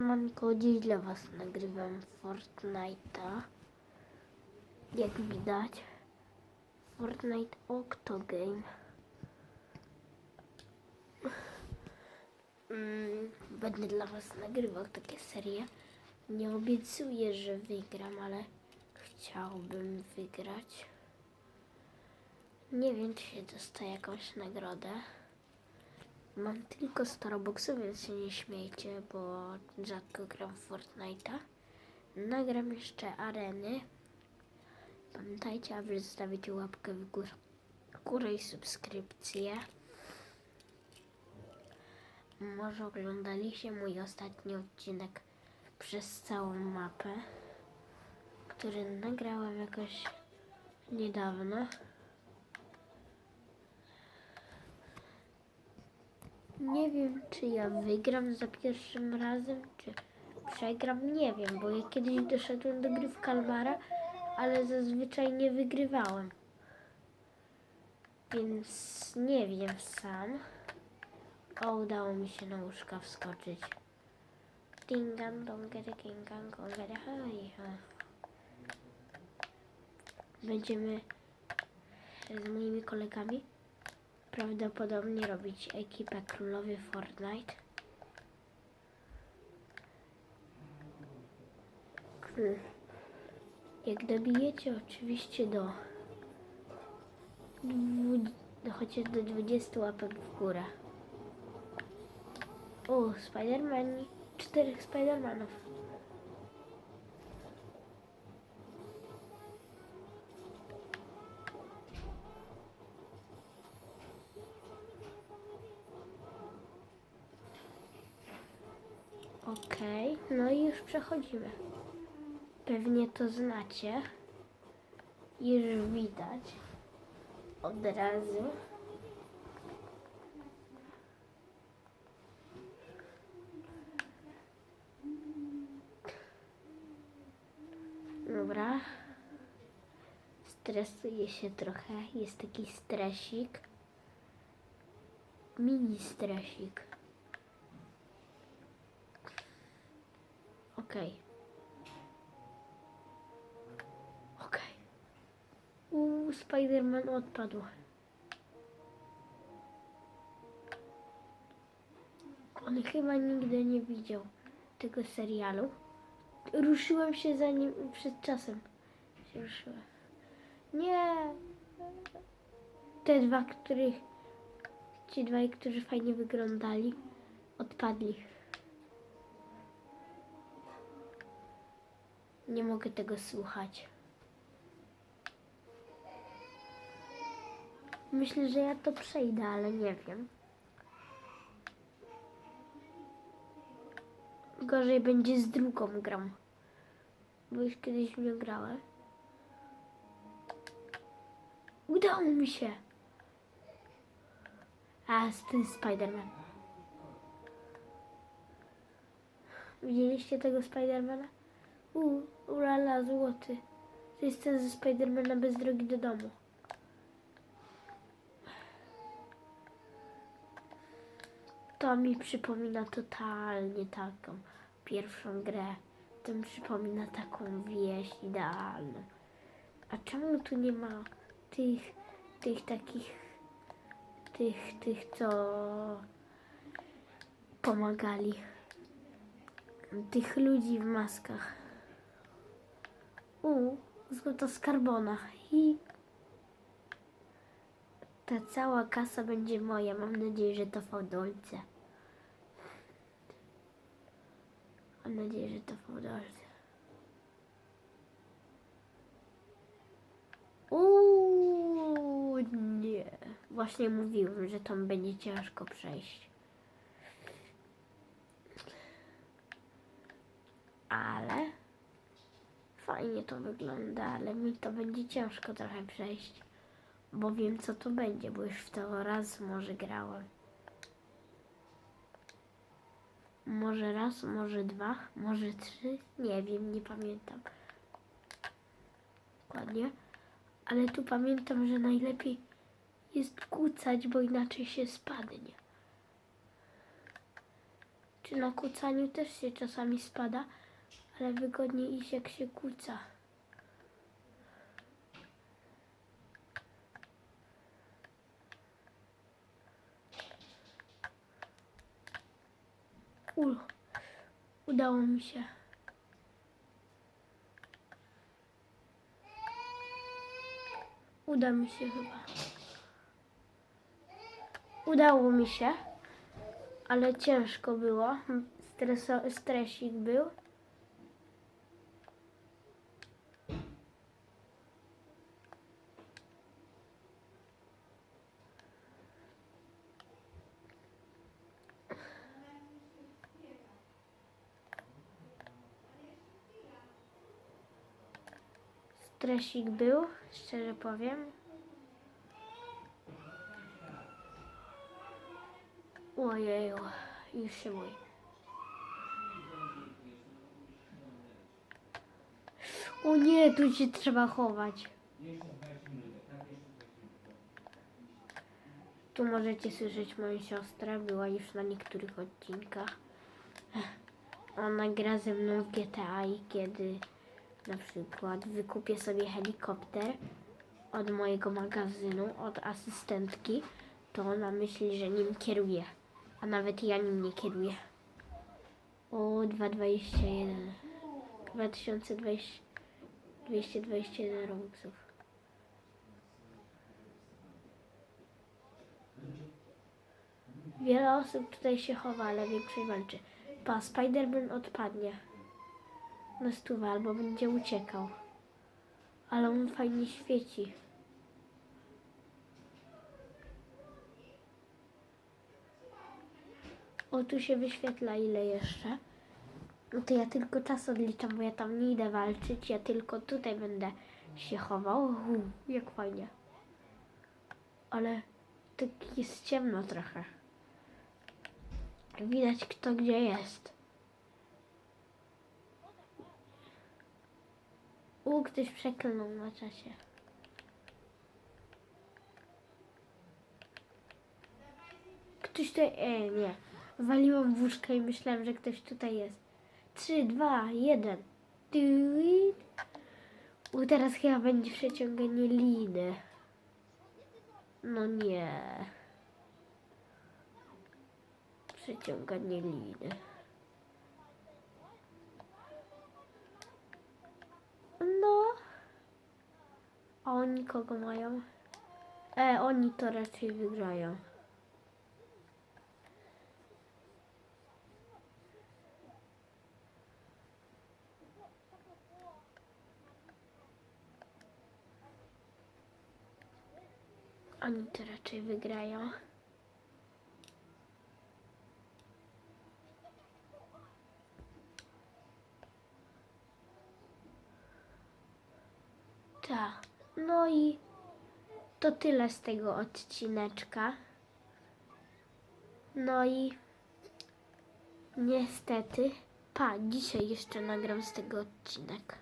Manko, dziś dla Was nagrywam Fortnite'a. Jak widać, Fortnite Octogame. Mm, Będę dla Was nagrywał takie serie. Nie obiecuję, że wygram, ale chciałbym wygrać. Nie wiem, czy się dostaje jakąś nagrodę. Mam tylko Starbucksów, więc się nie śmiejcie, bo rzadko gram w Fortnite'a. Nagram jeszcze areny. Pamiętajcie, aby zostawić łapkę w górę, górę i subskrypcję. Może oglądaliście mój ostatni odcinek przez całą mapę, który nagrałem jakoś niedawno. Nie wiem, czy ja wygram za pierwszym razem, czy przegram. Nie wiem, bo ja kiedyś doszedłem do gry w Kalmara, ale zazwyczaj nie wygrywałem. Więc nie wiem sam. O, udało mi się na łóżka wskoczyć. Dingan, dongere, gingan, gongere, haj, ha. Będziemy z moimi kolegami prawdopodobnie robić ekipę królowie Fortnite. Jak dobijecie oczywiście do chociaż do 20 łapek w górę. O, Spiderman, czterech Spidermanów. Okej, no i już przechodzimy. Pewnie to znacie. Już widać od razu. Dobra. Stresuję się trochę. Jest taki stresik. Mini stresik. Okej. Okej. Uuu, Spiderman odpadł. On chyba nigdy nie widział tego serialu. Ruszyłem się za nim przed czasem. Się ruszyłem. Nie! Te dwa, których... Ci dwaj, którzy fajnie wyglądali, odpadli. Nie mogę tego słuchać. Myślę, że ja to przejdę, ale nie wiem. Gorzej będzie z drugą grą. Bo już kiedyś w nią grałem. Udało mi się. A, jest Spiderman. Widzieliście tego Spidermana? U, ulala, złoty. To jest ten ze Spidermana bez drogi do domu. To mi przypomina totalnie taką pierwszą grę. To mi przypomina taką wieś idealną. A czemu tu nie ma tych, tych takich, tych, tych, co pomagali? Tych ludzi w maskach. U, złota skarbona. I ta cała kasa będzie moja. Mam nadzieję, że to fałdolce. Mam nadzieję, że to fałdolce. Uuu, nie. Właśnie mówiłem, że tam będzie ciężko przejść. Ale fajnie to wygląda, ale mi to będzie ciężko trochę przejść. Bo wiem co to będzie, bo już w to raz może grałem. Może raz, może dwa, może trzy, nie wiem, nie pamiętam. Dokładnie. Ale tu pamiętam, że najlepiej jest kucać, bo inaczej się spadnie. Czy na kucaniu też się czasami spada, ale wygodniej iść jak się. Ul, udało mi się. Uda mi się chyba. Udało mi się, ale ciężko było. Streso, stresik był. Stresik był, szczerze powiem. Ojeju, już się boję. O nie, tu się trzeba chować. Tu możecie słyszeć moją siostrę, była już na niektórych odcinkach. Ona gra ze mną w GTA i kiedy na przykład wykupię sobie helikopter od mojego magazynu, od asystentki, to ona myśli, że nim kieruje. A nawet ja nim nie kieruję. O, 221. 2020. 221 robuxów. Wiele osób tutaj się chowa, ale większość walczy. Pa, Spiderman odpadnie na stówę albo będzie uciekał. Ale on fajnie świeci. O, tu się wyświetla ile jeszcze. No to ja tylko czas odliczam, bo ja tam nie idę walczyć. Ja tylko tutaj będę się chował. Uu, jak fajnie. Ale tak jest ciemno trochę. Widać kto gdzie jest. U, ktoś przeklnął na czasie. Ktoś tutaj... E, nie. Waliłam w łóżkę i myślałam, że ktoś tutaj jest. Trzy, dwa, jeden. Tuit. U, teraz chyba będzie przeciąganie liny. No nie. Przeciąganie liny. No. A oni kogo mają? E, oni to raczej wygrają. Oni to raczej wygrają. Tak. No i to tyle z tego odcineczka. No i niestety, pa, dzisiaj jeszcze nagram z tego odcinek.